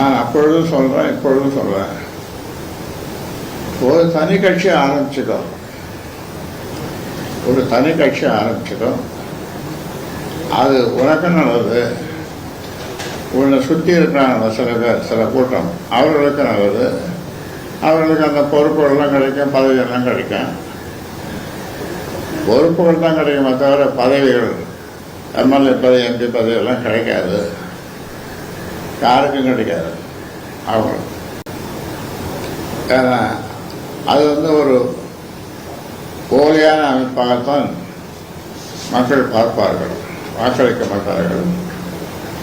நான் அப்பொழுதும் சொல்கிறேன் இப்பொழுதும் சொல்கிறேன் ஒரு தனி கட்சி ஆரம்பிச்சிக்கோ. ஒரு தனி கட்சி ஆரம்பிச்சிக்கோ. அது உனக்கு நல்லது. உன்னை சுற்றி இருக்கிறாங்க சில பேர் சில கூட்டம். அவர்களுக்கு நல்லது. அவர்களுக்கு அந்த பொறுப்புகள்லாம் கிடைக்கும் பதவியெல்லாம் கிடைக்கும். பொறுப்புகள் தான் கிடைக்குமே தவிர பதவிகள் எம்எல்ஏ பதவி எம்பி பதவியெல்லாம் கிடைக்காது. யாருக்கும் கிடைக்காது அவங்களுக்கு ஏன்னா அது வந்து ஒரு போலியான அமைப்பாகத்தான் மக்கள் பார்ப்பார்கள் வாக்களிக்க மாட்டார்கள்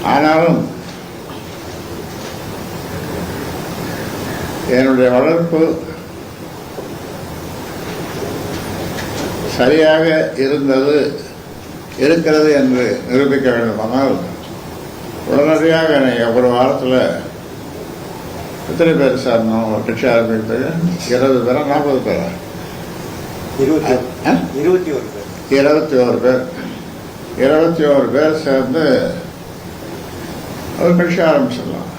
ஆனாலும் என்னுடைய வளர்ப்பு சரியாக இருந்தது இருக்கிறது என்று நிரூபிக்க வேண்டுமானால் உடனடியாக ஒரு வாரத்தில் எத்தனை பேர் சார் நான் கட்சி ஆரம்பித்தது? இருபது பேரா? நாற்பது பேரா? இருபத்தி ஒரு. பேர். இருபத்தி ஓரு பேர். இருபத்தி ஓரு பேர் சேர்ந்து ஒரு கட்சி ஆரம்பிச்சிடலாம்.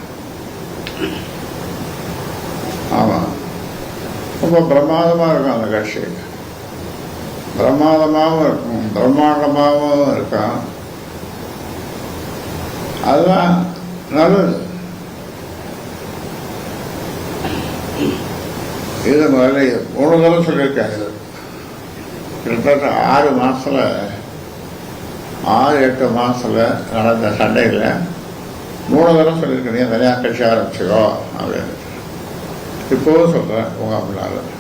ஆமாம் ரொம்ப பிரமாதமாக இருக்கும் அந்த கட்சி. பிரமாதமாகவும் இருக்கும் பிரம்மாண்டமாகவும் இருக்கும். அதுதான் நல்லது. இது முதல்ல மூணு தடவை சொல்லியிருக்காரு. கிட்டத்தட்ட ஆறு மாசத்துல ஆறு எட்டு மாசத்துல நடந்த சண்டையில் மூணு தடவை சொல்லியிருக்கேன். நீ தனியாக கட்சி ஆரம்பிச்சிக்கோ அப்படின்னு. இப்போவும் சொல்கிறேன் உங்கள் அப்படின்னாலும்